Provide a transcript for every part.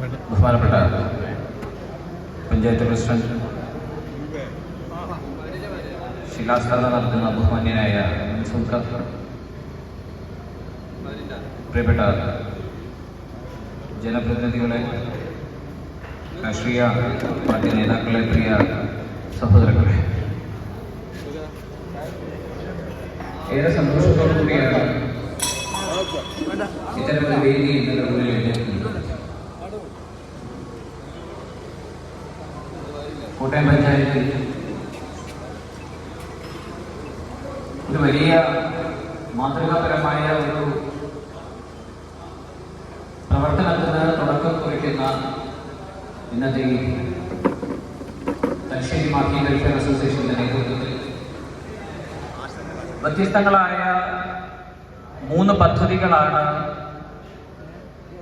ബഹുമാനപ്പെട്ട പഞ്ചായത്ത് പ്രസിഡന്റ് ശിലാസ്ഥാപനം നടത്തുന്ന ബഹുമാന്യനായ മൻസൂർ പ്രിയപ്പെട്ട ജനപ്രതിനിധികളെ രാഷ്ട്രീയ പാർട്ടി നേതാക്കളെ പ്രിയ സഹോദരങ്ങളെ. ഏറെ സന്തോഷത്തോടു കൂടിയാണ് ഇത്തരമൊരു വേദി നിങ്ങളുടെ മുന്നിൽ കോട്ടയം പഞ്ചായത്തിൽ ഒരു വലിയ മാതൃകാപരമായ ഒരു പ്രവർത്തനത്തിന് തുടക്കം കുറിക്കുന്ന ഇന്നത്തെ തലശ്ശേരി മാർക്കി വെൽഫെയർ അസോസിയേഷന്റെ നേതൃത്വത്തിൽ വ്യത്യസ്തങ്ങളായ മൂന്ന് പദ്ധതികളാണ്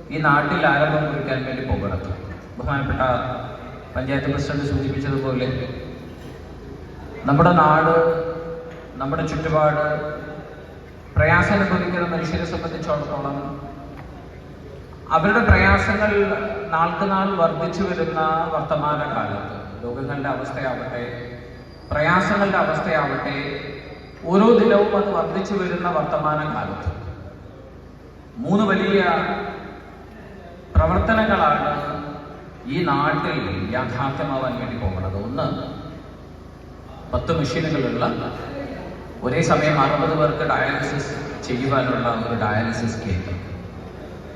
ഈ നാട്ടിൽ ആരംഭം കുറിക്കാൻ വേണ്ടി പോകുന്നത്. ബഹുമാനപ്പെട്ട പഞ്ചായത്ത് പ്രസിഡന്റ് സൂചിപ്പിച്ചതുപോലെ നമ്മുടെ നാട് നമ്മുടെ ചുറ്റുപാട് പ്രയാസം അനുഭവിക്കുന്ന മനുഷ്യരെ സംബന്ധിച്ചിടത്തോളം അവരുടെ പ്രയാസങ്ങൾ നാൾക്ക് നാൾ വർദ്ധിച്ചു വരുന്ന വർത്തമാന കാലത്ത് രോഗങ്ങളുടെ അവസ്ഥയാവട്ടെ പ്രയാസങ്ങളുടെ അവസ്ഥയാവട്ടെ ഓരോ ദിനവും അത് വർദ്ധിച്ചു വരുന്ന വർത്തമാന കാലത്ത് മൂന്ന് വലിയ പ്രവർത്തനങ്ങളാണ് ഈ നാട്ടിൽ യാഥാർത്ഥ്യമാവാൻ വേണ്ടി പോകണത് ഒന്ന് പത്ത് മെഷീനുകളുള്ള ഒരേ സമയം അറുപത് പേർക്ക് ഡയാലിസിസ് ചെയ്യുവാനുള്ള ഒരു ഡയാലിസിസ് കേന്ദ്രം.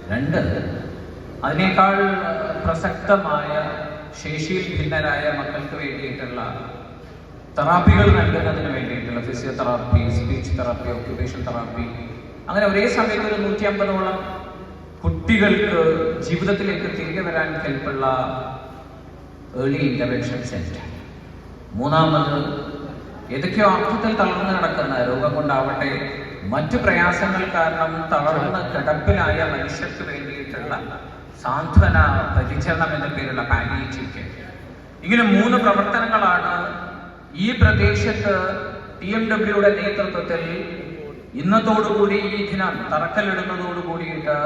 രണ്ട് അതിനേക്കാൾ പ്രസക്തമായ ശേഷിയിൽ ഭിന്നരായ മക്കൾക്ക് വേണ്ടിയിട്ടുള്ള തെറാപ്പികൾ നൽകുന്നതിന് വേണ്ടിയിട്ടുള്ള physiotherapy speech therapy occupation therapy അങ്ങനെ ഒരേ സമയത്ത് ഒരു നൂറ്റി അമ്പതോളം കുട്ടികൾക്ക് ജീവിതത്തിലേക്ക് തിരികെ വരാൻ കെൽപ്പുള്ള ഏർലി ഇന്റർവെൻഷൻ സെന്റർ മൂന്നാമത് ഏതൊക്കെയോ അർത്ഥത്തിൽ തളർന്നു നടക്കുന്ന രോഗം കൊണ്ടാവട്ടെ മറ്റു പ്രയാസങ്ങൾ കാരണം തളർന്ന് കിടപ്പിലായ മനുഷ്യർക്ക് വേണ്ടിയിട്ടുള്ള സാന്ത്വന പരിചരണം എന്ന പേരുള്ള പാലിയേറ്റീവ് കെയർ ഇങ്ങനെ മൂന്ന് പ്രവർത്തനങ്ങളാണ് ഈ പ്രദേശത്ത് ടി എം ഡബ്ല്യുടെ നേതൃത്വത്തിൽ ഇന്നത്തോടുകൂടി ഈ ദിനം തറക്കല്ലിടുന്നതോടു കൂടിയിട്ട്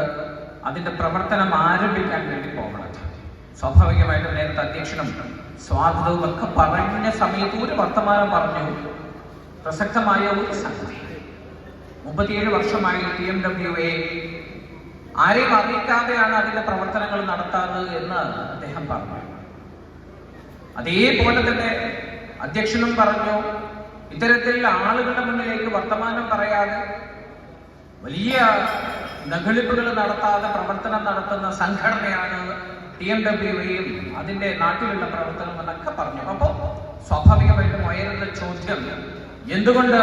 അതിന്റെ പ്രവർത്തനം ആരംഭിക്കാൻ വേണ്ടി പോകണം. സ്വാഭാവികമായിട്ടും നേരത്തെ അധ്യക്ഷനും സ്വാഗതവും ഒക്കെ പറഞ്ഞ സമയത്ത് ഒരു വർത്തമാനം പറഞ്ഞു. പ്രസക്തമായ ഒരു സംഗതി. മുപ്പത്തിയേഴ് വർഷമായി ടി എം ഡബ്ല്യു എ ആരെയും അറിയിക്കാതെയാണ് അതിന്റെ പ്രവർത്തനങ്ങൾ നടത്താറ് എന്ന് അദ്ദേഹം പറഞ്ഞു. അതേപോലെ തന്നെ അധ്യക്ഷനും പറഞ്ഞു ഇത്തരത്തിൽ ആളുകളുടെ മുന്നിലേക്ക് വർത്തമാനം പറയാതെ വലിയ നകളിപ്പുകൾ നടത്താതെ പ്രവർത്തനം നടത്തുന്ന സംഘടനയാണ് ടി എം ഡബ്ല്യുയും അതിന്റെ നാട്ടിലുള്ള പ്രവർത്തനം എന്നൊക്കെ പറഞ്ഞു. അപ്പോൾ സ്വാഭാവികമായിട്ടും ഉയരുന്ന ചോദ്യം എന്തുകൊണ്ട്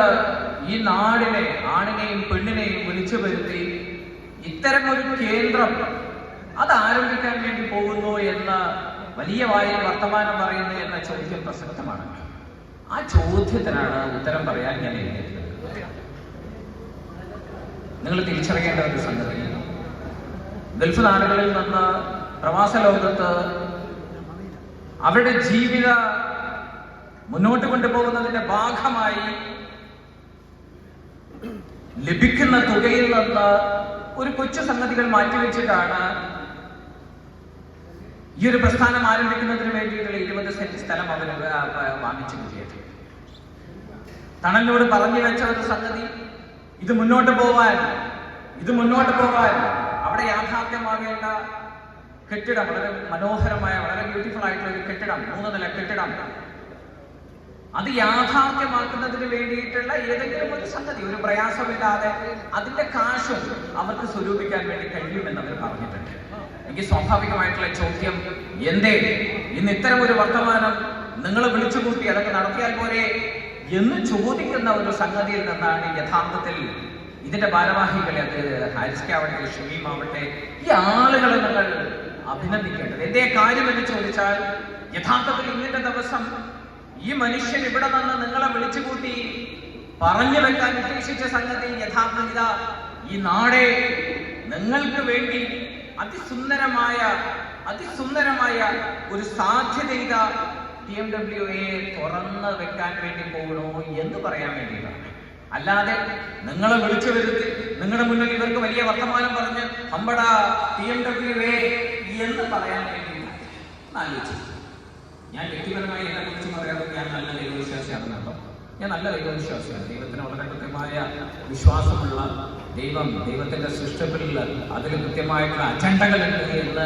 ഈ നാടിനെ ആണിനെയും പെണ്ണിനെയും വിളിച്ചു വരുത്തി ഇത്തരം ഒരു കേന്ദ്രം അത് ആരംഭിക്കാൻ വേണ്ടി പോകുന്നു എന്ന വലിയ വായിൽ വർത്തമാനം പറയുന്നു എന്ന ചോദ്യം പ്രസക്തമാണ്. ആ ചോദ്യത്തിനാണ് ഉത്തരം പറയാൻ ഞാൻ എഴുതിയത് നിങ്ങൾ തിരിച്ചറിയേണ്ട ഒരു സംഗതി. ഗൾഫ് നാടുകളിൽ നിന്ന് പ്രവാസ ലോകത്ത് അവരുടെ ജീവിത മുന്നോട്ട് കൊണ്ടുപോകുന്നതിന്റെ ഭാഗമായി ലഭിക്കുന്ന തുകയിൽ നിന്ന് ഒരു കൊച്ചു സംഗതികൾ മാറ്റിവെച്ചിട്ടാണ് ഈ ഒരു പ്രസ്ഥാനം ആരംഭിക്കുന്നതിന് വേണ്ടിയിട്ടുള്ള ഇരുപത് സെന്റ് സ്ഥലം അവർ വാങ്ങിച്ചു കിട്ടിയത് തണലിനോട് പറഞ്ഞു വെച്ച ഒരു സംഗതി ഇത് മുന്നോട്ട് പോവാൻ ഇത് മുന്നോട്ട് പോവാൻ അവിടെ യാഥാർത്ഥ്യമാകേണ്ട കെട്ടിടം വളരെ മനോഹരമായ വളരെ ബ്യൂട്ടിഫുൾ ആയിട്ടുള്ള ഒരു കെട്ടിടം മൂന്ന് നില കെട്ടിടം. അത് യാഥാർത്ഥ്യമാക്കുന്നതിന് വേണ്ടിയിട്ടുള്ള ഏതെങ്കിലും ഒരു സംഗതി ഒരു പ്രയാസമില്ലാതെ അതിന്റെ കാശും അവർക്ക് സ്വരൂപിക്കാൻ വേണ്ടി കഴിയുമെന്ന് അവർ പറഞ്ഞിട്ടുണ്ട്. എനിക്ക് സ്വാഭാവികമായിട്ടുള്ള ചോദ്യം എന്തേ? ഇന്ന് ഇത്തരം ഒരു വർത്തമാനം നിങ്ങൾ വിളിച്ചുകൂട്ടി അതൊക്കെ നടത്തിയാൽ പോരെ? എന്ന് ചോദിക്കുന്ന ഒരു സംഗതിയിൽ നിന്നാണ് യഥാർത്ഥത്തിൽ ഇതിന്റെ ഭാരവാഹികളെ അത് ഹാരിസ്കാവട്ടെ ഷമീമാവട്ടെ ഈ ആളുകളെ നിങ്ങൾ അഭിനന്ദിക്കേണ്ടത്. എന്തേ കാര്യം എന്ന് ചോദിച്ചാൽ യഥാർത്ഥത്തിൽ ഇന്നത്തെ ദിവസം ഈ മനുഷ്യൻ ഇവിടെ നിന്ന് നിങ്ങളെ വിളിച്ചുകൂട്ടി പറഞ്ഞു വെക്കാൻ ഉദ്ദേശിച്ച സംഗതി യഥാർത്ഥ ഇതാ. ഈ നാടെ നിങ്ങൾക്ക് വേണ്ടി അതിസുന്ദരമായ അതിസുന്ദരമായ ഒരു സാധ്യത ഇതാ. ടി എം ഡബ്ല്യു എ തുറന്ന് വെക്കാൻ വേണ്ടി പോകണോ എന്ന് പറയാൻ വേണ്ടിയിട്ടാണ്. അല്ലാതെ നിങ്ങളെ വിളിച്ചു വരുത്തി നിങ്ങളുടെ മുന്നിൽ ഇവർക്ക് വലിയ വർത്തമാനം പറഞ്ഞ് അമ്പടാ ടി എം ഡബ്ല്യു എ എന്ന് പറയാൻ വേണ്ടി ഞാൻ വ്യക്തിപരമായി എന്നെ കുറിച്ച് പറയാതെ ഞാൻ നല്ല ദൈവവിശ്വാസിയാണ് കേട്ടോ ഞാൻ നല്ല ദൈവവിശ്വാസിയാണ്. ദൈവത്തിന് വളരെ കൃത്യമായ വിശ്വാസമുള്ള ദൈവം ദൈവത്തിന്റെ സൃഷ്ടിപ്പിൽ അതിൽ കൃത്യമായിട്ടുള്ള അജണ്ടകളുണ്ട് എന്ന്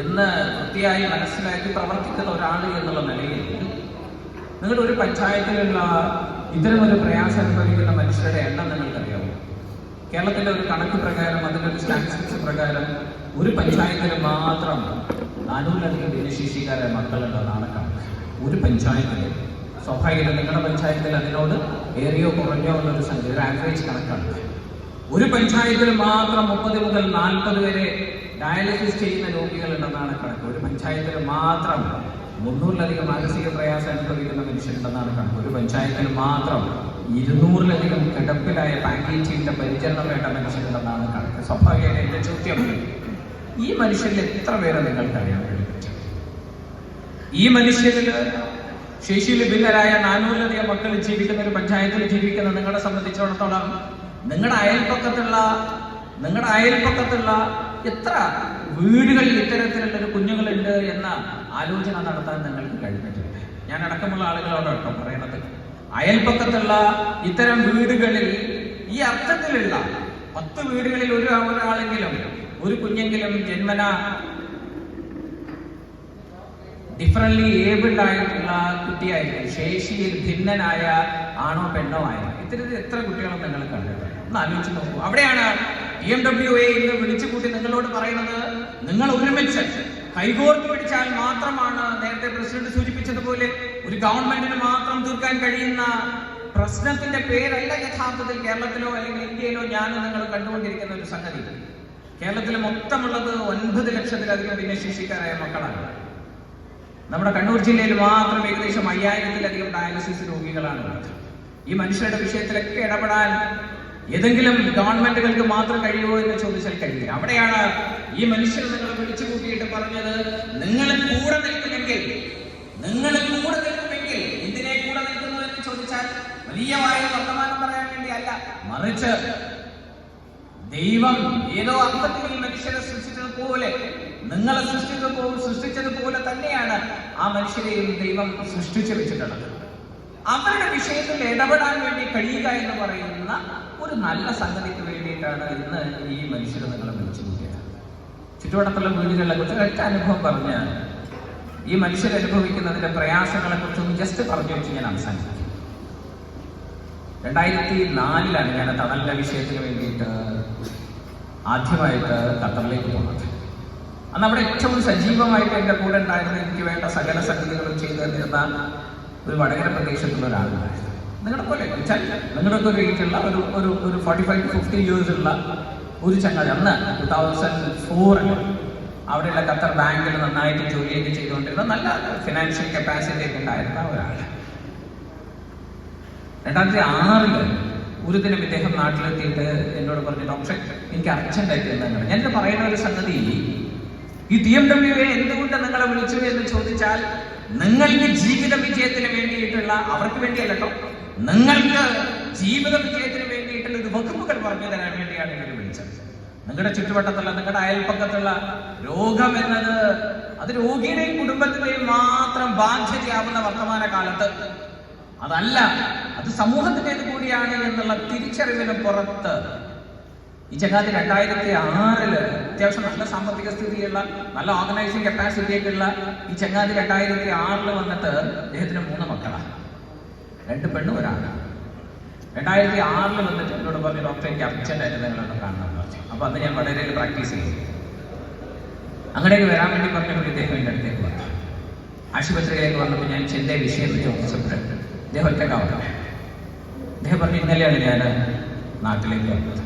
എന്ന് വൃത്തിയായി മനസ്സിലാക്കി പ്രവർത്തിക്കുന്ന ഒരാൾ എന്നുള്ള നിലയിൽ നിങ്ങളുടെ ഒരു പഞ്ചായത്തിലുള്ള ഇത്തരം ഒരു പ്രയാസം അനുഭവിക്കുന്ന മനുഷ്യരുടെ എണ്ണം നിങ്ങൾക്കറിയാമോ? കേരളത്തിന്റെ ഒരു കണക്ക് പ്രകാരം അതിന്റെ ഒരു സ്റ്റാറ്റിസ്റ്റിക്സ് പ്രകാരം ഒരു പഞ്ചായത്തിൽ മാത്രം നാനൂറിലധികം ഭിന്നശേഷിക്കാരായ മക്കളുണ്ടെന്നാണ് കണക്ക്. ഒരു പഞ്ചായത്തിൽ സ്വാഭാവികമായിട്ടും നിങ്ങളുടെ പഞ്ചായത്തിൽ അതിനോട് ഏറിയോ കുറഞ്ഞോ എന്നൊരു സംഖ്യ ഒരു ആവറേജ് കണക്കാണ്. ഒരു പഞ്ചായത്തിൽ മാത്രം മുപ്പത് മുതൽ നാൽപ്പത് വരെ ഡയാലിസിസ് ചെയ്യുന്ന രോഗികൾ ഉണ്ടെന്നാണ് കണക്ക്. ഒരു പഞ്ചായത്തിൽ മാത്രം മുന്നൂറിലധികം മാനസിക പ്രയാസം അനുഭവിക്കുന്ന മനുഷ്യരുണ്ടെന്നാണ് കണക്ക്. ഒരു പഞ്ചായത്തിൽ മാത്രം ഇരുന്നൂറിലധികം കിടപ്പിലായ പാക്കേജിന്റെ പരിചരണം വേണ്ട മനുഷ്യരുണ്ടെന്നാണ് കണക്ക്. സ്വാഭാവികമായിട്ട് എന്റെ ചോദ്യം ഈ മനുഷ്യരിൽ എത്ര പേരെ നിങ്ങൾക്കറിയാൻ ഈ മനുഷ്യരിൽ ശേഷിയിൽ ഭിന്നരായ നാനൂറിലധികം മക്കൾ ജീവിക്കുന്ന ഒരു പഞ്ചായത്തിൽ ജീവിക്കുന്ന നിങ്ങളെ സംബന്ധിച്ചിടത്തോളം നിങ്ങളുടെ അയൽപ്പക്കത്തുള്ള നിങ്ങളുടെ അയൽപ്പക്കത്തുള്ള എത്ര വീടുകളിൽ ഇത്തരത്തിലുള്ള കുഞ്ഞുങ്ങളുണ്ട് എന്ന ആലോചന നടത്താൻ നിങ്ങൾക്ക് കഴിഞ്ഞിട്ടുണ്ട്. ഞാൻ അടക്കമുള്ള ആളുകളോട് കേട്ടോ പറയണത്. അയൽപ്പക്കത്തുള്ള ഇത്തരം വീടുകളിൽ ഈ അർത്ഥത്തിലുള്ള പത്ത് വീടുകളിൽ ഒരു ഒരാളെങ്കിലും ഒരു കുഞ്ഞെങ്കിലും ജന്മന ഡിഫറൻലി ഏബിൾഡ് ആയിട്ടുള്ള കുട്ടിയായിരിക്കും. ശേഷിയിൽ ഭിന്നനായ ആണോ പെണ്ണോ ആയിരിക്കും. ഇത്തരത്തിൽ എത്ര കുട്ടികളും നിങ്ങൾ കണ്ടിട്ടുണ്ട് ഒന്ന് ആലോചിച്ച് നോക്കൂ. അവിടെയാണ് ഇ എം ഡബ്ല്യു എ ഇന്ന് വിളിച്ചു കൂട്ടി നിങ്ങളോട് പറയുന്നത്. നിങ്ങൾ ഒരുമിച്ച് കൈകോർത്ത് പിടിച്ചാൽ മാത്രമാണ് നേരത്തെ പ്രസിഡന്റ് സൂചിപ്പിച്ചതുപോലെ ഒരു ഗവൺമെന്റിന് മാത്രം തീർക്കാൻ കഴിയുന്ന പ്രശ്നത്തിന്റെ പേരല്ല യഥാർത്ഥത്തിൽ കേരളത്തിലോ അല്ലെങ്കിൽ ഇന്ത്യയിലോ ഞാൻ നിങ്ങൾ കണ്ടുകൊണ്ടിരിക്കുന്ന ഒരു സംഗതി. കേരളത്തിൽ മൊത്തമുള്ളത് ഒൻപത് ലക്ഷത്തിലധികം ഭിന്നശേഷിക്കാരായ മക്കളാണ്. നമ്മുടെ കണ്ണൂർ ജില്ലയിൽ മാത്രം ഏകദേശം അയ്യായിരത്തിലധികം ഡയാലിസിസ് രോഗികളാണ്. ഉള്ളത്. ഈ മനുഷ്യരുടെ വിഷയത്തിലൊക്കെ ഇടപെടാൻ ഏതെങ്കിലും ഗവൺമെന്റുകൾക്ക് മാത്രം കഴിയുമോ എന്ന് ചോദിച്ചാൽ കഴിയില്ല. അവിടെയാണ് ഈ മനുഷ്യർ നിങ്ങൾ വിളിച്ചു കൂട്ടിയിട്ട് പറഞ്ഞത് നിങ്ങൾ കൂടെ നിൽക്കുമെങ്കിൽ നിങ്ങൾ കൂടെ നിൽക്കുമെങ്കിൽ എന്തിനെ കൂടെ നിൽക്കുന്നു എന്ന് ചോദിച്ചാൽ വലിയ വർത്തമാനം പറയാൻ വേണ്ടി അല്ല മറിച്ച് ദൈവം ഏതോ അർത്ഥത്തിൽ മനുഷ്യരെ സൃഷ്ടിച്ചതുപോലെ നിങ്ങളെ സൃഷ്ടിച്ചതുപോലെ സൃഷ്ടിച്ചതുപോലെ തന്നെയാണ് ആ മനുഷ്യരെയും ദൈവം സൃഷ്ടിച്ചു വെച്ചിട്ടുള്ളത്. അവരുടെ വിഷയത്തിൽ ഇടപെടാൻ വേണ്ടി കഴിയുക എന്ന് പറയുന്ന ഒരു നല്ല സംഗതിക്ക് വേണ്ടിയിട്ടാണ് ഇന്ന് ഈ മനുഷ്യർ നിങ്ങളെ വിളിച്ചു കൂട്ടിയത് ചുറ്റുവട്ടത്തുള്ള വീടുകളിലെ കുറിച്ച് ഒറ്റ അനുഭവം പറഞ്ഞ് ഈ മനുഷ്യർ അനുഭവിക്കുന്നതിന്റെ പ്രയാസങ്ങളെ കുറിച്ചൊന്ന് ജസ്റ്റ് പറഞ്ഞു വെച്ച് ഞാൻ അവസാനിപ്പിക്കും. രണ്ടായിരത്തി നാലിലാണ് ഞാൻ തണലിന്റെ വിഷയത്തിന് വേണ്ടിയിട്ട് ആദ്യമായിട്ട് ഖത്തറിലേക്ക് പോകുന്നത് അന്ന് അവിടെ ഏറ്റവും സജീവമായിട്ട് എന്റെ കൂടെ ഉണ്ടായിരുന്ന എനിക്ക് വേണ്ട സകല സംഗതികളും ചെയ്തു തന്നിരുന്ന ഒരു വടകര പ്രദേശത്തുള്ള ഒരാളാണ് നിങ്ങളുടെ പോലെ വെച്ചാൽ നിങ്ങളുടെ ഒരു ഏജുള്ള ഒരു ഒരു ഒരു forty five to fifty years ഉള്ള ഒരു ചങ്ങാതി. അന്ന് ടു തൗസൻഡ് ഫോറിൽ അവിടെയുള്ള ഖത്തർ ബാങ്കിൽ നന്നായിട്ട് ജോലിയൊക്കെ ചെയ്തുകൊണ്ടിരുന്ന നല്ല ഫിനാൻഷ്യൽ കപ്പാസിറ്റി ഒക്കെ ഉണ്ടായിരുന്ന ഒരാൾ രണ്ടായിരത്തി ആറിൽ ഒരു ദിനം ഇദ്ദേഹം നാട്ടിലെത്തിയിട്ട് എന്നോട് പറഞ്ഞു ഡോക്ടറെ എനിക്ക് അർജന്റായിട്ട് എന്താണ് ഞാൻ ഇത് പറയുന്ന ഒരു സംഗതി ഈ ഡി എം ഡബ്ല്യു എ എന്തുകൊണ്ട് നിങ്ങളെ വിളിച്ചു എന്ന് ചോദിച്ചാൽ നിങ്ങൾക്ക് ജീവിത വിജയത്തിന് വേണ്ടിയിട്ടുള്ള അവർക്ക് വേണ്ടിയല്ല നിങ്ങൾക്ക് ജീവിത വിജയത്തിന് വേണ്ടിയിട്ടുള്ള ഒരു വകുപ്പുകൾ പറഞ്ഞു തരാൻ വേണ്ടിയാണ് ഇവർ വിളിച്ചത്. നിങ്ങളുടെ ചുറ്റുവട്ടത്തുള്ള നിങ്ങളുടെ അയൽപ്പക്കത്തുള്ള രോഗം എന്നത് അത് രോഗിയുടെയും കുടുംബത്തിന്റെയും മാത്രം ബാധ്യതയാവുന്ന വർത്തമാന കാലത്ത് അതല്ല അത് സമൂഹത്തിന്റെത് കൂടിയാണ് എന്നുള്ള തിരിച്ചറിവിന് പുറത്ത് ഈ ചങ്ങാതി രണ്ടായിരത്തി ആറിൽ അത്യാവശ്യം നല്ല സാമ്പത്തിക സ്ഥിതിയുള്ള നല്ല ഓർഗനൈസിങ് കപ്പാസിറ്റി ഒക്കെ ഉള്ള ഈ ചങ്ങാതി രണ്ടായിരത്തി ആറിൽ വന്നിട്ട് അദ്ദേഹത്തിന് മൂന്ന് മക്കളാണ് രണ്ട് പെണ്ണും ഒരാണ്. രണ്ടായിരത്തി ആറിൽ വന്നിട്ട് എന്നോട് പറഞ്ഞു ഡോക്ടർ എനിക്ക് അർജന്റായിട്ട് നിങ്ങളൊന്ന് കാണണം അപ്പൊ അന്ന് ഞാൻ വളരെ പ്രാക്ടീസ് ചെയ്തു. അങ്ങോട്ടേക്ക് വരാൻ വേണ്ടി പറഞ്ഞപ്പോൾ ഇദ്ദേഹം എന്റെ അടുത്തേക്ക് വന്നു. ആശുപത്രിയിലേക്ക് വന്നപ്പോൾ ഞാൻ ചെന്റെ വിഷയം ചോദിച്ചപ്പോൾ ഇദ്ദേഹം ഒറ്റക്കാവട്ടെ അദ്ദേഹം പറഞ്ഞു ഇന്നലെയാണ് ഞാൻ നാട്ടിലേക്ക് വന്നത്.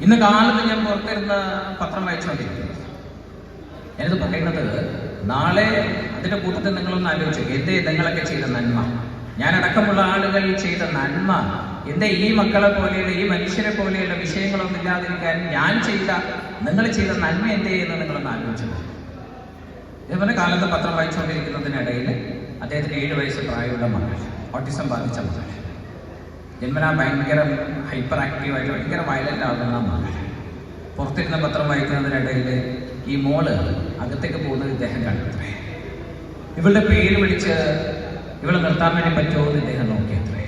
ഇന്ന് കാലത്ത് ഞാൻ പുറത്തിരുന്ന പത്രം വായിച്ചുകൊണ്ടിരിക്കുന്നത് ഞാനിത് പറയുന്നത് നാളെ അതിന്റെ കൂട്ടത്തിൽ നിങ്ങളൊന്ന് ആലോചിച്ചു എന്തേ നിങ്ങളൊക്കെ ചെയ്ത നന്മ? ഞാനടക്കമുള്ള ആളുകൾ ചെയ്ത നന്മ? എന്തേ ഈ മക്കളെ പോലെയുള്ള ഈ മനുഷ്യരെ പോലെയുള്ള വിഷയങ്ങളൊന്നും ഇല്ലാതിരിക്കാൻ ഞാൻ ചെയ്ത നിങ്ങൾ ചെയ്ത നന്മ എന്തേ എന്ന് നിങ്ങളൊന്ന് ആലോചിച്ചത് ഇതേപോലെ കാലത്ത് പത്രം വായിച്ചുകൊണ്ടിരിക്കുന്നതിനിടയിൽ അദ്ദേഹത്തിന് ഏഴ് വയസ്സ് പ്രായമുള്ള മകൾ ഓട്ടിസം ബാധിച്ച മകൾ. ജന്മനാ ഭയങ്കര ഹൈപ്പർ ആക്റ്റീവായിട്ട് ഭയങ്കര വയലന്റ് ആകുന്ന മകൾ. പുറത്തിരുന്ന പത്രം വായിക്കുന്നതിനിടയിൽ ഈ മോൾ അകത്തേക്ക് പോകുന്നത് ഇദ്ദേഹം കണ്ടത്രേ ഇവളുടെ പേര് വിളിച്ച് ഇവളെ നിർത്താൻ വേണ്ടി പറ്റുമോ എന്ന് ഇദ്ദേഹം നോക്കിയത്രേ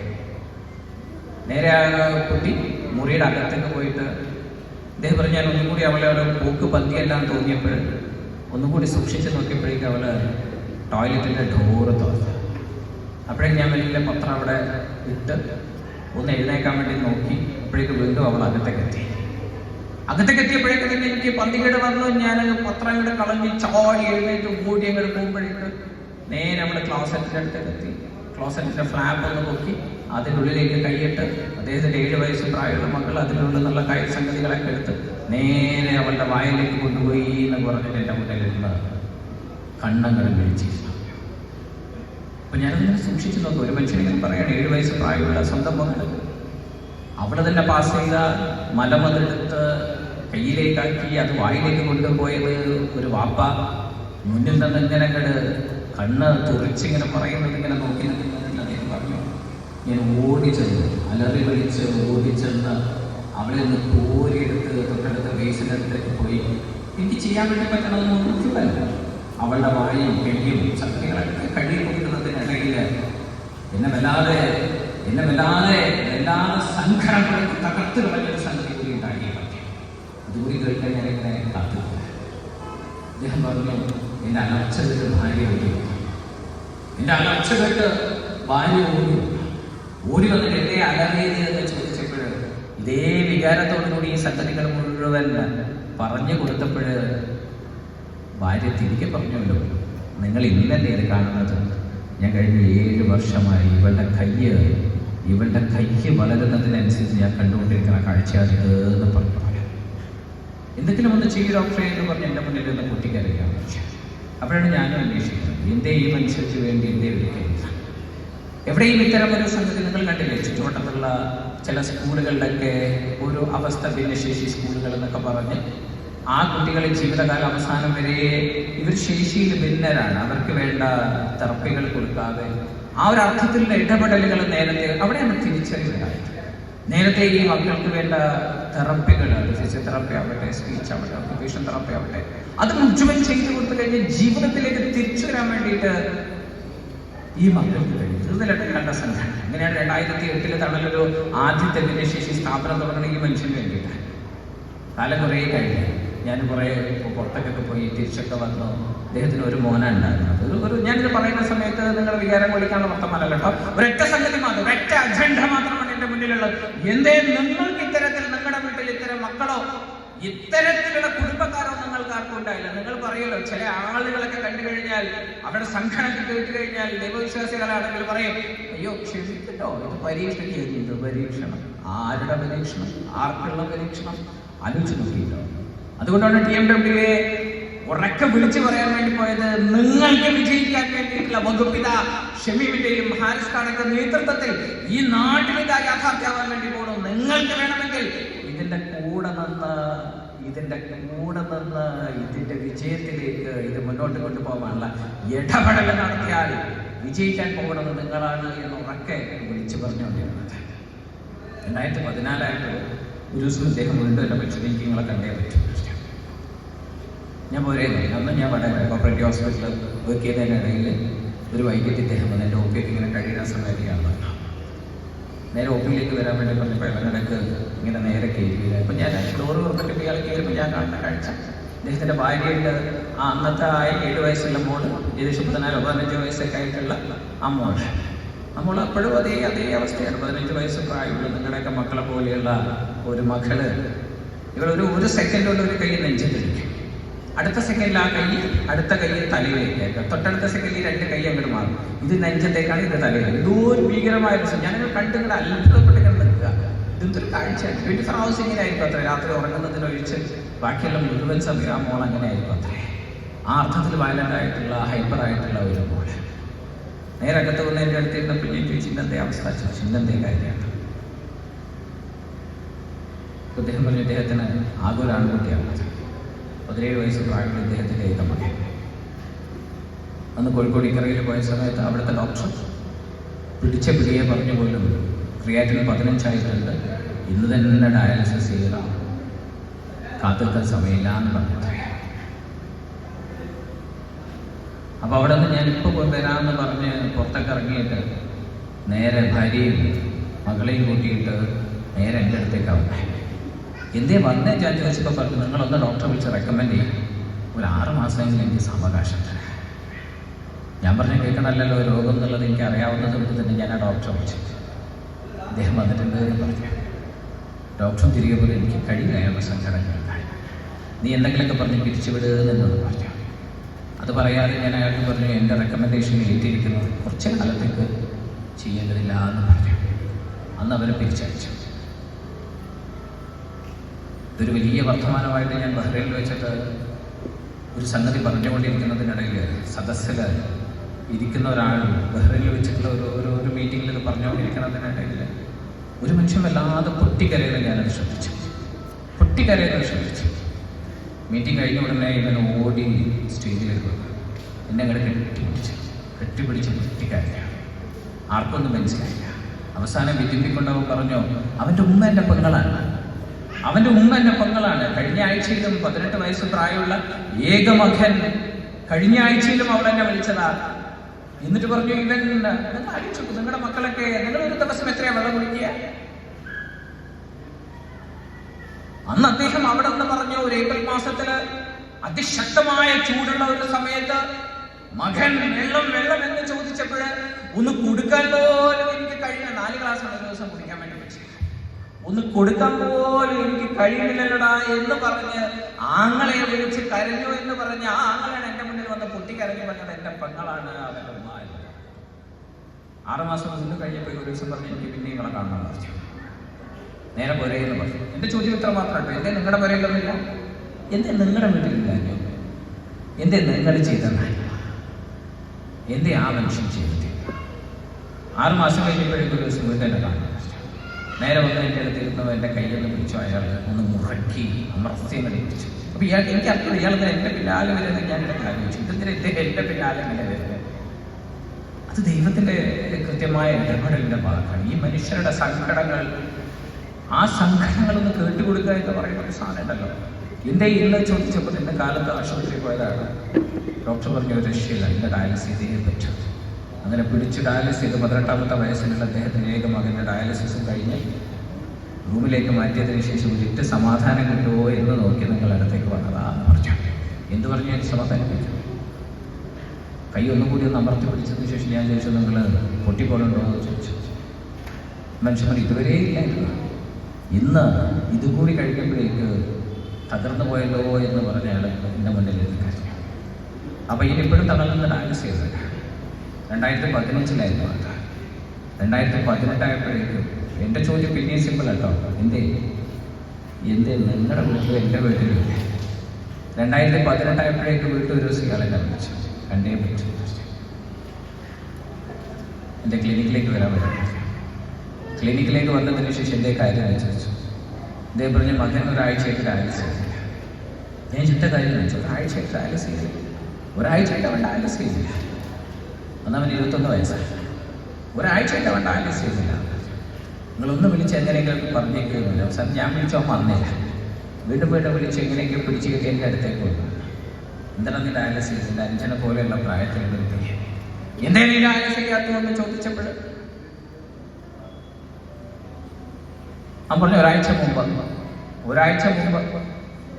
നേരെ ആ കുട്ടി മുറിയുടെ അകത്തേക്ക് പോയിട്ട് ഇദ്ദേഹം പറഞ്ഞു ഞാൻ ഒന്നും കൂടി അവളെ അവിടെ പോക്ക് പന്തിയെല്ലാം തോന്നിയപ്പോൾ ഒന്നും കൂടി സൂക്ഷിച്ച് നോക്കിയപ്പോഴേക്കും അവൾ ടോയ്ലറ്റിന്റെ ഡോറ് തുറന്നു. അപ്പോഴേക്കും ഞാൻ വലിയ പത്രം അവിടെ ഇട്ട് ഒന്ന് എഴുന്നേക്കാൻ വേണ്ടി നോക്കി. അപ്പോഴേക്ക് വീണ്ടും അവൾ അകത്തേക്ക് എത്തി അകത്തേക്ക് എത്തിയപ്പോഴേക്കും തന്നെ എനിക്ക് പന്തികേട് വന്നു. ഞാൻ പത്രം ഇവിടെ കളഞ്ഞ് ചാടി എഴുന്നേറ്റ് മൂടി അങ്ങോട്ട് പോകുമ്പോഴേക്ക് നേരെ അവിടെ ക്ലോസറ്റിന്റെ അടുത്തേക്ക് എത്തി ക്ലോസറ്റിന്റെ ഫ്ലാപ്പ് ഒന്ന് നോക്കി അതിനുള്ളിലേക്ക് കൈയിട്ട് അദ്ദേഹത്തിന്റെ ഏഴ് വയസ്സ് പ്രായമുള്ള മക്കൾ അതിലുള്ള നല്ല കൈ സംഗതികളൊക്കെ എടുത്ത് നേരെ അവളുടെ വായിലേക്ക് കൊണ്ടുപോയി എന്ന് പറഞ്ഞിട്ട് എന്റെ മുന്നിലിരുന്ന് കണ്ണങ്ങൾ വിളിച്ചിരുന്നു. അപ്പൊ ഞാനതിനെ സൂക്ഷിച്ചു നോക്കും. ഒരു മനുഷ്യനിങ്ങനെ പറയാണ് ഏഴ് വയസ്സ് പ്രായമുള്ള സ്വന്തം മകൾ അവിടെ തന്നെ പാസ് ചെയ്ത മലമതെടുത്ത് കയ്യിലേക്കാക്കി അത് വായിലേക്ക് കൊണ്ടുപോയത് ഒരു വാപ്പ മുന്നിൽ നിന്ന് ഇങ്ങനെ അങ്ങട് കണ്ണ് തുറിച്ചിങ്ങനെ പറയുന്നത് ഇങ്ങനെ നോക്കി അദ്ദേഹം പറഞ്ഞു. ഞാൻ ഓടിച്ചെന്ന് അലറി വിളിച്ച് ഓടിച്ചെന്ന് അവളെ ഒന്ന് കോരിയെടുത്ത് തൊട്ടടുത്ത ബേസിന്റെ അടുത്തേക്ക് പോയി. എനിക്ക് ചെയ്യാൻ വേണ്ടി പറ്റണമെന്ന് ഒന്നും അവളുടെ വായും കയ്യും ശക്തികളൊക്കെ കഴുകി കൊടുക്കുന്നതിനിടയിൽ എന്നെ വല്ലാതെ എന്നെ വല്ലാതെ വല്ലാതെ സംഘടനകളൊക്കെ തകർത്ത് കളഞ്ഞൊരു സംഗതി കൂടി ഉണ്ടാക്കിയേ പറ്റി അതുകൂടി കേൾക്കാൻ ഞാൻ എങ്ങനെ കാത്തിരിക്കുക അദ്ദേഹം പറഞ്ഞു എന്റെ അലർച്ച ഭാര്യ ഓടി. എന്റെ അലർച്ച ഭാര്യ ഓടി ഓടി വന്നിട്ട് എന്നെ അലറിയത് എന്ന് ചോദിച്ചപ്പോൾ ഇതേ വികാരത്തോടു കൂടി ഈ സംഗതികൾ മുഴുവൻ പറഞ്ഞു കൊടുത്തപ്പോൾ ഭാര്യ തിരികെ പറഞ്ഞല്ലോ നിങ്ങൾ ഇന്നല്ലേ ഇത് കാണുന്നത്? ഞാൻ കഴിഞ്ഞ ഏഴ് വർഷമായി ഇവളുടെ കയ്യ് ഇവളുടെ കയ്യ് വളരുന്നതിനനുസരിച്ച് ഞാൻ കണ്ടുകൊണ്ടിരിക്കുന്ന കാഴ്ചയാണിത് എന്ന് പറഞ്ഞു. എന്തെങ്കിലും ഒന്ന് ചെയ്യൂ ഡോക്ടറെ എന്ന് പറഞ്ഞ് എന്റെ മുന്നിൽ നിന്ന് കുട്ടിക്കറിയാം അപ്പോഴാണ് ഞാനും അന്വേഷിക്കുന്നത്. എന്തേ ഈ മനുഷ്യർക്ക് വേണ്ടി എന്തേ വിളിക്കുന്നത് എവിടെയും ഇത്തരം ഒരു സംഗതി നിങ്ങൾ കണ്ടില്ലേ? ചുറ്റുവട്ടത്തുള്ള ചില സ്കൂളുകളിലൊക്കെ ഒരു അവസ്ഥ ഭിന്നശേഷി സ്കൂളുകൾ എന്നൊക്കെ പറഞ്ഞ് ആ കുട്ടികളെ ജീവിതകാലം അവസാനം വരെ ഇവർ ശേഷിയിൽ ഭിന്നരാണ്. അവർക്ക് വേണ്ട തെറപ്പികൾ കൊടുക്കാതെ ആ ഒരു അർത്ഥത്തിലുള്ള ഇടപെടലുകൾ നേരത്തെ അവിടെയാണ് തിരിച്ചറിവുണ്ടായത് നേരത്തെ ഈ മക്കൾക്ക് വേണ്ട തെറപ്പികൾ ഫിസിയോതെറപ്പി ആവട്ടെ സ്പീച്ച് ആവട്ടെ ഒക്കുപേഷൻ തെറപ്പി ആവട്ടെ അത് മുഴുവൻ ചെയ്തു കൊടുത്തു കഴിഞ്ഞ് ജീവിതത്തിലേക്ക് തിരിച്ചു വരാൻ വേണ്ടിയിട്ട് ഈ മക്കൾക്ക് കഴിഞ്ഞു ചെറുതിലൊക്കെ കണ്ട സംഘടന അങ്ങനെയാണ് രണ്ടായിരത്തി എട്ടിലെ തണലൊരു ആദ്യത്തെ ഭിന്നശേഷി സ്ഥാപനം തുടങ്ങുന്ന ഈ മനുഷ്യന് വേണ്ടിയിട്ട് കാലം കുറേ കഴിഞ്ഞു. ഞാൻ കുറേ പുറത്തൊക്കെ പോയി തിരിച്ചൊക്കെ വന്നു. അദ്ദേഹത്തിന് ഒരു മോന ഉണ്ടായിരുന്നത് ഒരു ഞാനിത് പറയുന്ന സമയത്ത് നിങ്ങളുടെ വികാരം കൊള്ളിക്കാനുള്ള മൊത്തമല്ല കേട്ടോ. ഒരൊറ്റ സംഗതി മാത്രം ഒരൊറ്റ അജണ്ട മാത്രമാണ് എന്റെ മുന്നിലുള്ളത്. എന്തേ നിങ്ങൾക്ക് ഇത്തരത്തിൽ നിങ്ങളുടെ വീട്ടിൽ ഇത്തരം മക്കളോ ഇത്തരത്തിലുള്ള കുടുംബക്കാരോ നിങ്ങൾക്ക് ആർക്കും ഉണ്ടായില്ല. നിങ്ങൾ പറയുമല്ലോ ചില ആളുകളൊക്കെ കണ്ടു കഴിഞ്ഞാൽ അവരുടെ സംഘടന കേട്ട് കഴിഞ്ഞാൽ ദൈവവിശ്വാസികളാണെങ്കിൽ പറയും അയ്യോ ക്ഷമിക്കട്ടോ ഇത് പരീക്ഷയ്ക്ക് എന്ത് പരീക്ഷണം? ആരുടെ പരീക്ഷണം? ആർക്കുള്ള പരീക്ഷണം? ആലോചിച്ച് അതുകൊണ്ടാണ് ടി എം ഡബ്ല്യു ഉറക്കെ വിളിച്ചു പറയാൻ വേണ്ടി പോയത്. നിങ്ങൾക്ക് വിജയിക്കാൻ വേണ്ടിയിട്ടുള്ള വകുപ്പിത ഷമീമിന്റെയും ഹാരിസ് ഖാനൊക്കെ നേതൃത്വത്തിൽ ഈ നാട്ടിൽ യാഥാർത്ഥ്യമാകാൻ വേണ്ടി പോകണം നിങ്ങൾക്ക് വേണമെങ്കിൽ ഇതിന്റെ കൂടെ നിന്ന് ഇതിന്റെ കൂടെ നിന്ന് ഇതിന്റെ വിജയത്തിലേക്ക് ഇത് മുന്നോട്ട് കൊണ്ടുപോകാനുള്ള ഇടപെടൽ നടത്തിയാൽ വിജയിക്കാൻ പോകുന്നത് നിങ്ങളാണ് എന്ന് ഉറക്കെ വിളിച്ചു പറഞ്ഞുകൊണ്ടിരുന്നത്. രണ്ടായിരത്തി പതിനാലായിട്ട് ഒരു ദിവസം അദ്ദേഹം വീണ്ടും പക്ഷേ എനിക്ക് കണ്ടേ പറ്റും. ഞാൻ പോരേ അന്ന് ഞാൻ വളരെ കോപ്പറേറ്റീവ് ഹോസ്പിറ്റലിൽ വർക്ക് ചെയ്തതിനിടയിൽ ഒരു വൈകിട്ട് ഇദ്ദേഹം വന്ന് എന്റെ ഒപ്പിയൊക്കെ ഇങ്ങനെ കഴിയുന്ന സമയത്ത് ഞാൻ വന്നു നേരെ ഒപ്പിയിലേക്ക് വരാൻ വേണ്ടി പറഞ്ഞപ്പോൾ ഇളനിടക്ക് ഇങ്ങനെ നേരെ കയറിയില്ല അപ്പം ഞാൻ ഡോറ് തുറന്നിട്ട് ഇയാൾ കയറുമ്പോൾ ഞാൻ കാണുന്ന കാഴ്ച. അദ്ദേഹത്തിന്റെ ഭാര്യയായിട്ട് ആ അന്നത്തെ ആ ഏഴ് വയസ്സുള്ള മോൾ ഏകദേശം പതിനാലോ പതിനഞ്ചോ വയസ്സൊക്കെ ആയിട്ടുള്ള ആ മോൾ നമ്മൾ അപ്പോഴും അതേ അതേ അവസ്ഥയാണ്. പതിനഞ്ച് വയസ്സ് പ്രായമുള്ള നിങ്ങളുടെയൊക്കെ മക്കളെ പോലെയുള്ള ഒരു മകൾ. ഇവിടെ ഒരു സെക്കൻഡ് കൊണ്ട് ഒരു കൈ നെഞ്ചിട്ടിരിക്കും അടുത്ത സെക്കൻഡിൽ ആ കൈ അടുത്ത കൈ തലയിലേക്ക് തൊട്ടടുത്ത സെക്കൻഡിൽ രണ്ട് കൈ അങ്ങോട്ട് മാറും. ഇത് നെഞ്ചത്തേക്കാണ് ഇത് തലയിൽ ഇതോ ഒരു ഭീകരമായ രസം ഞാനിങ്ങനെ കണ്ടിങ്ങനെ അത്ഭുതപ്പെട്ട് ഇങ്ങനെ നിൽക്കുക. ഇതൊരു കാഴ്ചയാണ് ട്വന്റി ഫോർ ഹവേഴ്സ് ഇങ്ങനെ ആയിരിക്കും അത്ര. രാത്രി ഉറങ്ങുന്നതിനൊഴിച്ച് ബാക്കിയുള്ള മുഴുവൻ സമയം ആ മോൾ അങ്ങനെ ആയിരിക്കും അത്ര. ആ അർത്ഥത്തിൽ വയലന്റ് ആയിട്ടുള്ള ഹൈപ്പർ ആയിട്ടുള്ള ഒരു മോൾ നേരെ അകത്ത് വന്ന് എന്റെ അടുത്ത് ഇരുന്നപ്പോൾ ഞാൻ ചോദിച്ചു ഇന്നത്തെ അവസ്ഥ? ഇന്നെന്തേ കാര്യമാണ് അദ്ദേഹം പറഞ്ഞു ഇദ്ദേഹത്തിന് ആകെ ഒരു ആൺകുട്ടിയാണ്. പതിനേഴ് വയസ്സ് പ്രായമുള്ള ഇദ്ദേഹത്തിന്റെ മകൻ അന്ന് കോഴിക്കോട് ഇക്കറയിൽ പോയ സമയത്ത് അവിടുത്തെ ഡോക്ടർ പിടിച്ച പിടിയെ പറഞ്ഞു പോലും ക്രിയാറ്റിന് പതിനഞ്ചായിട്ടുണ്ട്. ഇന്ന് തന്നെ ഡയാലിസിസ് ചെയ്യുക കാത്തിരിക്കാൻ സമയമില്ല എന്ന് പറഞ്ഞു. അപ്പോൾ അവിടെ നിന്ന് ഞാൻ ഇപ്പോൾ വരാമെന്ന് പറഞ്ഞ് പുറത്തൊക്കെ ഇറങ്ങിയിട്ട് നേരെ ഭാര്യയും മകളെയും കൂട്ടിയിട്ട് നേരെ എന്റെ അടുത്തേക്ക് വന്നേ. എന്തേ വന്നേ ഞാൻ ചോദിച്ചപ്പോൾ പറഞ്ഞു നിങ്ങളൊന്ന് ഡോക്ടറെ വിളിച്ച് റെക്കമെൻഡ് ചെയ്യും. ഒരു ആറ് മാസമെങ്കിലും എനിക്ക് സാവകാശം തരാം. ഞാൻ പറഞ്ഞ കേൾക്കണമല്ലോ രോഗം എന്നുള്ളത് എനിക്ക് അറിയാവുന്നത് കൊണ്ട് തന്നെ ഞാൻ ആ ഡോക്ടറെ വിളിച്ചു. അദ്ദേഹം വന്നിട്ടുണ്ട് എന്ന് പറഞ്ഞു. ഡോക്ടർ തിരികെ പോലെ എനിക്ക് അയാളുടെ സങ്കടങ്ങളുണ്ടായി നീ എന്തെങ്കിലുമൊക്കെ പറഞ്ഞ് പിരിച്ചുവിടുക എന്നോട് പറഞ്ഞു. അത് പറയാതെ ഞാൻ അയാൾക്ക് പറഞ്ഞു എന്റെ റെക്കമെൻഡേഷൻ ഏറ്റിരിക്കുന്നത് കുറച്ച് കാലത്തേക്ക് ചെയ്യേണ്ടതില്ല എന്ന് പറഞ്ഞു. അന്ന് അവരെ പിരിച്ചയച്ചു. ഇതൊരു വലിയ വർത്തമാനമായിട്ട് ഞാൻ ബഹ്റൈനിൽ വെച്ചിട്ട് ഒരു സംഗതി പറഞ്ഞുകൊണ്ടിരിക്കുന്നതിനിടയിൽ സദസ്സിൽ ഇരിക്കുന്ന ഒരാൾ ബഹ്റൈനിൽ വെച്ചിട്ടുള്ള ഒരു ഒരു ഒരു മീറ്റിങ്ങിൽ ഇത് പറഞ്ഞുകൊണ്ടിരിക്കുന്നതിനിടയിൽ ഒരു മനുഷ്യൻ വല്ലാതെ പൊട്ടിക്കരയുന്നത് ഞാനത് ശ്രദ്ധിച്ചു. പൊട്ടിക്കരയുന്നത് ശ്രദ്ധിച്ചു. മീറ്റിംഗ് കഴിഞ്ഞ ഉടനെ ഇവൻ ഓടി സ്റ്റേജിലേക്ക് വന്നു. എന്നെ അങ്ങനെ കെട്ടിപ്പിടിച്ച്. കെട്ടിപ്പിടിച്ച് പൊട്ടിക്കരഞ്ഞ. ആർക്കൊന്നും മനസ്സിലായില്ല. അവസാനം വിജയിപ്പിക്കൊണ്ടവൻ പറഞ്ഞു അവന്റെ ഉമ്മ എന്റെ പെങ്ങളാണ്. അവന്റെ ഉമ്മ എന്റെ പെങ്ങളാണ് കഴിഞ്ഞ ആഴ്ചയിലും പതിനെട്ട് വയസ്സ് പ്രായമുള്ള ഏകമകൻ. കഴിഞ്ഞ ആഴ്ചയിലും അവൾ എന്നെ വിളിച്ചതാ. എന്നിട്ട് പറഞ്ഞു ഇവൻ നിങ്ങൾ ആലോചിച്ചു നിങ്ങളുടെ മക്കളൊക്കെ നിങ്ങൾ ഒരു ദിവസം എത്രയാ വെള്ളം കുടിക്കുക? അന്ന് അദ്ദേഹം അവിടെ നിന്ന് പറഞ്ഞു ഒരു ഏപ്രിൽ മാസത്തിൽ അതിശക്തമായ ചൂടുള്ള ഒരു സമയത്ത് മകൻ വെള്ളം വെള്ളം എന്ന് ചോദിച്ചപ്പോൾ ഒന്ന് കൊടുക്കാൻ പോലും എനിക്ക് കഴിഞ്ഞ നാല് ഗ്ലാസ് ഒരു ദിവസം വെച്ചു ഒന്ന് കൊടുക്കാൻ പോലും എനിക്ക് കഴിയുന്നില്ലല്ലടാ എന്ന് പറഞ്ഞ് ആങ്ങളെ വിളിച്ച് കരഞ്ഞു എന്ന് പറഞ്ഞ് ആ ആങ്ങളാണ് എന്റെ മുന്നിൽ വന്ന് പൊട്ടിക്കരഞ്ഞു പറഞ്ഞത് എന്റെ പെങ്ങളാണ് അവരുടെ. ആറുമാസം മുന്നേ കഴിഞ്ഞപ്പോ ഒരു ദിവസം പറഞ്ഞു എനിക്ക് പിന്നെ ഇവിടെ കാണണം പറഞ്ഞു. നേരെ പുരയെന്ന് പറഞ്ഞു. എന്റെ ചോദ്യം ഇത്ര മാത്രം എന്തേ നിങ്ങളുടെ പുരയിലൊന്നുമില്ല എന്തേ നിങ്ങളുടെ വീട്ടിലില്ല എന്തേ നിങ്ങൾ ചെയ്തെന്നായി എന്തേ ആ മനുഷ്യൻ ചെയ്തിട്ടില്ല ആറുമാസം കഴിഞ്ഞപ്പോഴേക്കും ഒരു ദിവസം വീട്ടിൽ കാണാൻ നേരെ വന്ന് എന്റെ അടുത്തിരുന്നവ എന്റെ കയ്യിൽ പിടിച്ചു അയാൾ ഒന്ന് മുറക്കി അമർത്തിയെന്ന് ലഭിച്ചു അപ്പൊ ഇയാൾ എനിക്ക് അർത്ഥം ഇയാൾ എന്റെ പിന്നാലെ വരുന്നത് ഞാൻ ഇടയ്ക്ക് ആലോചിച്ചു ഇദ്ദേഹത്തിന് ഇദ്ദേഹം എന്റെ പിന്നാലെ ഇങ്ങനെ വരുന്നത് അത് ദൈവത്തിന്റെ കൃത്യമായ ഇടപെടലിന്റെ ഭാഗമാണ്. ഈ മനുഷ്യരുടെ സങ്കടങ്ങൾ ആ സങ്കടങ്ങളൊന്ന് കേട്ടുകൊടുക്കുക എന്ന് പറയുന്ന ഒരു സാധനം ഉണ്ടല്ലോ. എന്റെ ഇന്ന് ചോദിച്ചപ്പോൾ എന്റെ കാലത്ത് ആശുപത്രി പോയതാണ്. ഡോക്ടർ പറഞ്ഞ ഒരു രക്ഷയില്ല എന്റെ ഡയാലിസിസ് പറ്റും. അങ്ങനെ പിടിച്ച് ഡയാലിസിസ് ചെയ്ത് പതിനെട്ടാമത്തെ വയസ്സിലുള്ള അദ്ദേഹത്തിന് ഏക മകന്റെ ഡയാലിസിസും കഴിഞ്ഞ് റൂമിലേക്ക് മാറ്റിയതിന് ശേഷം ഒരിട്ട് സമാധാനം കിട്ടുമോ എന്ന് നോക്കി നിങ്ങൾ അടുത്തേക്ക് വന്നതാ എന്ന് പറഞ്ഞു. എന്ത് പറഞ്ഞു എനിക്ക് സമാധാനിപ്പിച്ചു? കൈ ഒന്നും കൂടി ഒന്ന് അമർത്തി പിടിച്ചതിന് ശേഷം ഞാൻ ചോദിച്ചു നിങ്ങൾ പൊട്ടിപ്പോലുണ്ടോ എന്ന് ചോദിച്ചു. മനുഷ്യന്മാർ ഇതുവരെ ഇല്ലായിരുന്നു ഇന്ന് ഇതുകൂടി കഴിക്കുമ്പോഴേക്ക് തകർന്നു പോയല്ലോ എന്ന് പറഞ്ഞ അയാൾ എന്റെ മുന്നിൽ അപ്പം അപ്പോൾ ഇനിയിപ്പോഴും തകർന്ന് ഡാൻസ് ചെയ്തത് രണ്ടായിരത്തി പതിനഞ്ചിലായിരുന്നു അത്. രണ്ടായിരത്തി പതിനെട്ടായപ്പോഴേക്കും എന്റെ ചോദ്യം പിന്നെയും സിമ്പിൾ കേട്ടോ എന്തേ? എന്തേ? നിങ്ങളുടെ വീട്ടിലും എന്റെ ഇല്ലേ? രണ്ടായിരത്തി പതിനെട്ടായപ്പോഴേക്ക് വീട്ടിൽ ഒരു ദിവസം ഇയാളെന്നെ വിളിച്ചു. കണ്ടേ പറ്റും. എന്റെ ക്ലിനിക്കിലേക്ക് വരാൻ പറ്റും ക്ലിനിക്കിലേക്ക് വന്നതിന് ശേഷം എന്റെ കാര്യം ചോദിച്ചു. ഇദ്ദേഹം പറഞ്ഞ മകൻ ഒരാഴ്ചയായിട്ട് ചെയ്തില്ല ഞാൻ ചിട്ട കാര്യം ചോദിച്ചു. ഒരാഴ്ചയായിട്ട് ഡയാലിസ് ചെയ്തില്ല ഒരാഴ്ചയായിട്ട് അവൻ ഡയാലിസിസ് ചെയ്തില്ല അവൻ ഇരുപത്തൊന്ന് വയസ്സായി. ഒരാഴ്ചയായിട്ട് അവൻ ഡയാലിസിസ് ചെയ്യുന്നില്ല. നിങ്ങളൊന്ന് വിളിച്ച് എങ്ങനെയൊക്കെ പറഞ്ഞേക്കുന്നില്ല അവസാനം ഞാൻ വിളിച്ചോ വന്നില്ല വീണ്ടും വീണ്ടും വിളിച്ച് എങ്ങനെയൊക്കെ പിടിച്ച് കിട്ടി എന്റെ അടുത്തേക്ക് വന്നു. എന്താണ് നീ ഡയാലിസിസ് ചെയ്തില്ല അഞ്ചനെ പോലെയുള്ള പ്രായത്തിലുള്ള ഒരു എന്തേ നീ ഡയാലിസിസ് ചെയ്യാത്തതെന്ന് ചോദിച്ചപ്പോൾ? ഞാൻ പറഞ്ഞു ഒരാഴ്ച മുമ്പ്. ഒരാഴ്ച മുമ്പ്.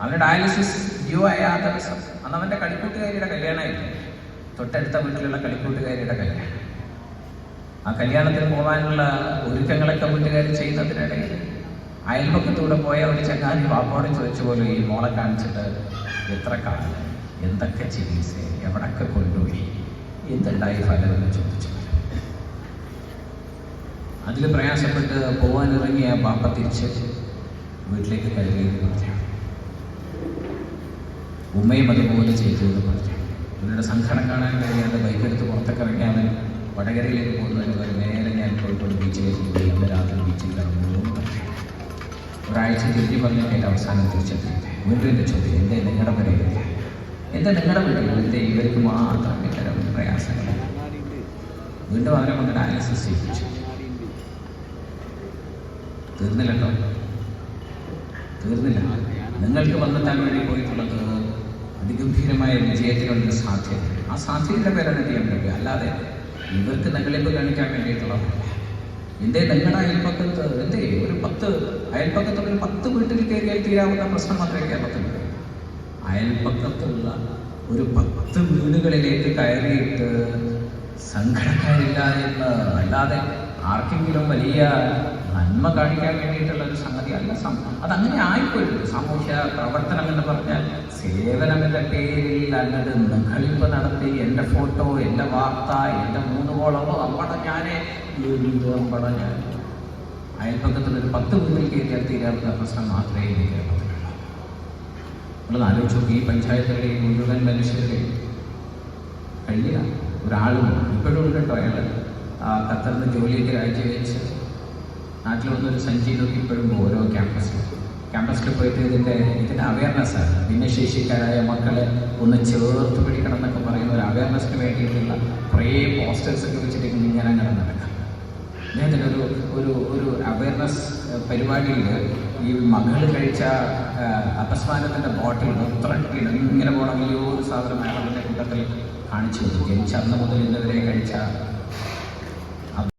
അവന് ഡയാലിസിസ് ഡ്യൂ ആയ ആ ദിവസം. അന്ന് അവന്റെ കളിക്കൂട്ടുകാരിയുടെ കല്യാണമായിരുന്നു. തൊട്ടടുത്ത വീട്ടിലുള്ള കളിക്കൂട്ടുകാരിയുടെ കല്യാണം. ആ കല്യാണത്തിന് പോകാനുള്ള ഒരുക്കങ്ങളൊക്കെ വീട്ടുകാർ ചെയ്യുന്നതിനിടയിൽ അയൽപക്കത്തൂടെ പോയ ഒരു ചങ്ങാതി പാപ്പോട് ചോദിച്ചു പോലും ഈ മോളെ കാണിച്ചിട്ട് എത്ര കാലം? എന്തൊക്കെ ചികിത്സ? എവിടൊക്കെ കൊണ്ടുപോയി? എന്തുണ്ടായി ഫലമെന്ന് ചോദിച്ചു. അതിൽ പ്രയാസപ്പെട്ട് പോകാനിറങ്ങിയ പാപ്പ തിരിച്ച് വീട്ടിലേക്ക് കയറിയെന്ന് പറഞ്ഞു. ഉമ്മയും അതുപോലെ ചെയ്തു എന്ന് പറഞ്ഞു. ഇവരുടെ സംഘടന കാണാൻ കഴിയാതെ ബൈക്കെടുത്ത് പുറത്തൊക്കെ ഇറങ്ങിയാൽ വടകരയിലേക്ക് പോകുന്നതിന് വരെ നേരെ ഞാൻ കോഴിക്കോട് ബീച്ചിലേക്ക് പോയി. അന്ന് രാത്രി ബീച്ചിൽ കിടന്നു ഒരാഴ്ച തിരിഞ്ഞ് പറഞ്ഞിട്ട് അവസാനം തിരിച്ചെത്തി. വീണ്ടും എന്റെ ചോദ്യം എന്റെ നിങ്ങളുടെ പേര് എന്താ നിങ്ങളുടെ വീട്ടിൽ എന്തേ ഇവർക്ക് മാത്രം ഇത്തരം പ്രയാസങ്ങൾ. വീണ്ടും അവരെ കൊണ്ട് ഡയാലിസിസ് ചെയ്യിപ്പിച്ചു തീർന്നില്ലല്ലോ തീർന്നില്ല. നിങ്ങൾക്ക് വന്നെത്താൻ വേണ്ടി പോയിട്ടുള്ളത് അതിഗംഭീരമായ വിജയത്തിനുള്ള സാധ്യത ആ സാധ്യതയുടെ പേരാണ് ചെയ്യാൻ പറ്റുക അല്ലാതെ ഇവർക്ക് നിങ്ങളിപ്പ് കാണിക്കാൻ വേണ്ടിയിട്ടുള്ളതല്ല എന്തേ നിങ്ങളുടെ അയൽപ്പക്കത്ത് എന്തേ ഒരു പത്ത് അയൽപ്പക്കത്ത് ഒരു പത്ത് വീട്ടിൽ കയറിയാൽ തീരാവുന്ന പ്രശ്നം മാത്രമേ കേരളത്തിലുള്ളൂ. അയൽപ്പക്കത്തുള്ള ഒരു പത്ത് വീടുകളിലേക്ക് കയറിയിട്ട് സങ്കടക്കാരില്ല എന്ന് അല്ലാതെ ആർക്കെങ്കിലും വലിയ നന്മ കാണിക്കാൻ വേണ്ടിയിട്ടുള്ള ഒരു സംഗതി അല്ല. സംഭവം അതങ്ങനെ ആയിപ്പോയിട്ടുണ്ട്. സാമൂഹ്യ പ്രവർത്തനം എന്ന് പറഞ്ഞാൽ സേവനം എന്ന പേരിൽ അല്ലത് നിങ്ങളിപ്പ് നടത്തി എന്റെ ഫോട്ടോ എന്റെ വാർത്ത എന്റെ മൂന്ന് കോളമോ അവിടെ ഞാനേ അമ്പടം ഞാൻ അയൽപ്പക്കത്തിൽ ഒരു പത്ത് മുന്നിൽ കയറ്റിയാൽ തീരാവുന്ന പ്രശ്നം മാത്രമേ കേരളത്തിലുള്ളൂ. നമ്മൾ ആലോചിച്ചു ഈ പഞ്ചായത്തുകളിൽ മുഴുവൻ മനുഷ്യരുടെയും കഴിയില്ല ഒരാളും ഇപ്പോഴും ഉണ്ട് കേട്ടോ അയാൾ ആ ഖത്തറിന് ജോലിയൊക്കെ രാജിവെച്ച് നാട്ടിൽ വന്നൊരു സഞ്ചി നോക്കി ഇപ്പോഴും ഓരോ ക്യാമ്പസിൽ. ക്യാമ്പസിൽ പോയിട്ട് ഇതിന്റെ ഇതിന്റെ അവയർനെസ്സാണ് ഭിന്നശേഷിക്കാരായ മക്കളെ ഒന്ന് ചേർത്ത് പിടിക്കണം എന്നൊക്കെ പറയുന്ന ഒരു അവയർനെസ്സിന് വേണ്ടിയിട്ടുള്ള കുറേ പോസ്റ്റേഴ്സ് ഒക്കെ വെച്ചിട്ട് ഇങ്ങനെ അങ്ങനെ നടക്കാം അദ്ദേഹത്തിന്റെ ഒരു ഒരു ഒരു അവയർനെസ് പരിപാടിയിൽ ഈ മകൾ കഴിച്ച അപസ്മാനത്തിന്റെ ബോട്ടിൽ ഒത്ര ഇങ്ങനെ പോകണമെങ്കിൽ ഒരു സാധനം അയാളുടെ കൂട്ടത്തിൽ കാണിച്ചു കൊടുക്കും ജനിച്ച അന്ന് മുതൽ ഇന്നവരെ കഴിച്ച